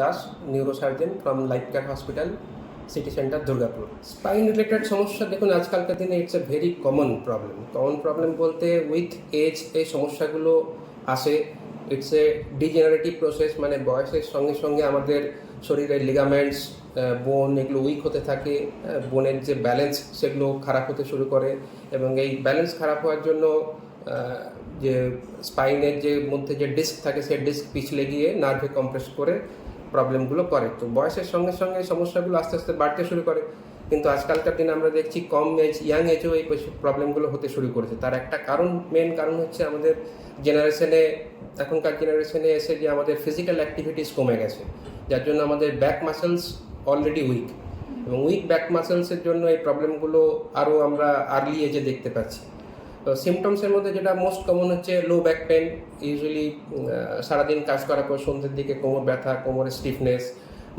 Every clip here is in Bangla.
Das neurosurgeon from Life Care Hospital City Centre Durgapur. Spine related সমস্যা, দেখুন, আজকালকার দিনে it's a very common problem common problem বলতে উইথ এজ এই সমস্যাগুলো আসে। ইটস এ ডিজেনারেটিভ প্রসেস মানে বয়সের সঙ্গে সঙ্গে আমাদের শরীরের লিগামেন্টস বোন এগুলো উইক হতে থাকে। বোনের যে ব্যালেন্স সেগুলো খারাপ হতে শুরু করে। এবং এই ব্যালেন্স খারাপ হওয়ার জন্য যে স্পাইনের যে মধ্যে যে ডিস্ক থাকে, সেই ডিস্ক পিছলে গিয়ে নার্ভে কম্প্রেস করে প্রবলেমগুলো করে। তো বয়সের সঙ্গে সঙ্গে সমস্যাগুলো আস্তে আস্তে বাড়তে শুরু করে। কিন্তু আজকালকার দিনে আমরা দেখছি কম এজ ইয়াং এজেও এই প্রবলেমগুলো হতে শুরু করেছে। তার একটা কারণ মেন কারণ হচ্ছে আমাদের জেনারেশনে এখনকার জেনারেশনে এসে যে আমাদের ফিজিক্যাল অ্যাক্টিভিটিস কমে গেছে। যার জন্য আমাদের ব্যাক মাসেলস অলরেডি উইক এবং উইক ব্যাক মাসেলসের জন্য এই প্রবলেমগুলো আরও আমরা আর্লি এজে দেখতে পাচ্ছি। তো সিমটমসের মধ্যে যেটা মোস্ট কমন হচ্ছে লো ব্যাক পেন ইউজুয়ালি সারাদিন কাজ করার পর সন্ধ্যের দিকে কোমর ব্যথা, কোমরের স্টিফনেস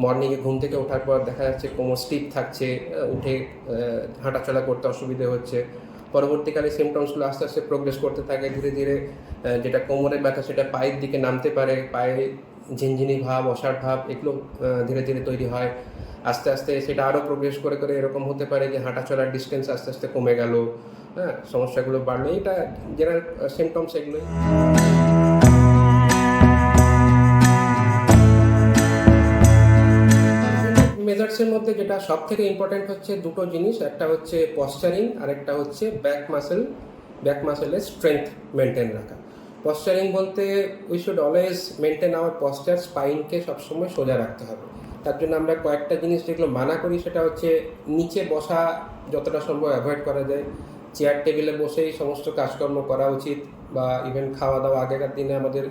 মর্নিংয়ে ঘুম থেকে ওঠার পর দেখা যাচ্ছে কোমর স্টিফ থাকছে উঠে হাঁটাচলা করতে অসুবিধে হচ্ছে। পরবর্তীকালে সিমটমসগুলো আস্তে আস্তে প্রোগ্রেস করতে থাকে, ধীরে ধীরে যেটা কোমরের ব্যথা সেটা পায়ের দিকে নামতে পারে, পায়ে ঝিনঝিনি ভাব, অসার ভাব, এগুলো ধীরে ধীরে তৈরি হয়। আস্তে আস্তে সেটা আরও প্রোগ্রেস করে করে এরকম হতে পারে যে হাঁটা চলার ডিস্টেন্স আস্তে আস্তে কমে গেল হ্যাঁ সমস্যাগুলো বাড়লো। এটা জেনারেল সিমটমস এগুলোই। মেজার্সের মধ্যে যেটা সব থেকে ইম্পর্টেন্ট হচ্ছে দুটো জিনিস, একটা হচ্ছে পশ্চারিং আর একটা হচ্ছে ব্যাক মাসেল ব্যাক মাসেলের স্ট্রেংথ মেনটেন রাখা। পশ্চারিং বলতে we should always maintain our posture স্পাইনকে সবসময় সোজা রাখতে হবে। তার জন্য আমরা কয়েকটা জিনিস যেগুলো মানা করি, সেটা হচ্ছে নিচে বসা যতটা সম্ভব অ্যাভয়েড করা যায়। চেয়ার টেবিলে বসেই সমস্ত কাজকর্ম করা উচিত বা ইভেন খাওয়া দাওয়া আগেকার দিনে আমাদের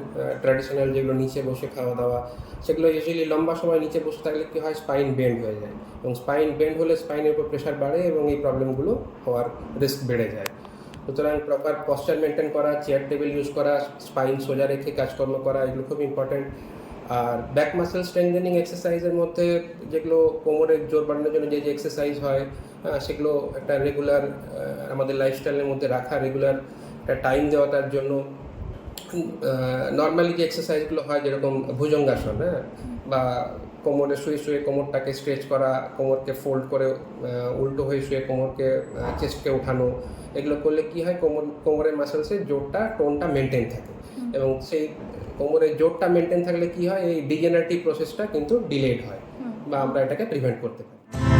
ট্র্যাডিশনাল যেগুলো নিচে বসে খাওয়া দাওয়া সেগুলো ইউজুয়ালি লম্বা সময় নিচে বসে থাকলে কী হয়? স্পাইন বেন্ড হয়ে যায়। এবং স্পাইন বেন্ড হলে স্পাইনের উপর প্রেশার বাড়ে এবং এই প্রবলেমগুলো হওয়ার রিস্ক বেড়ে যায়। সুতরাং প্রপার পশ্চার মেনটেন করা চেয়ার টেবিল ইউজ করা স্পাইন সোজা রেখে কাজকর্ম করা, এগুলো খুব ইম্পর্টেন্ট আর ব্যাক মাসেল স্ট্রেংথেনিং এক্সারসাইজের মধ্যে যেগুলো কোমরের জোর বাড়ানোর জন্য যে যে এক্সারসাইজ হয় সেগুলো একটা রেগুলার আমাদের লাইফস্টাইলের মধ্যে রাখা রেগুলার একটা টাইম দেওয়া তার জন্য নর্মালি যে এক্সারসাইজগুলো হয় যেরকম ভুজঙ্গাসন হ্যাঁ? বা কোমরে শুয়ে শুয়ে কোমরটাকে স্ট্রেচ করা কোমরকে ফোল্ড করে উল্টো হয়ে শুয়ে কোমরকে চেস্টকে ওঠানো এগুলো করলে কি হয়? কোমর কোমরের মাসেলসের জোরটা টোনটা মেনটেন থাকে। এবং সেই কোমরের জোরটা মেনটেন থাকলে কি হয়? এই ডিজেনারেটিভ প্রসেসটা কিন্তু ডিলেড হয় বা আমরা এটাকে প্রিভেন্ট করতে পারি।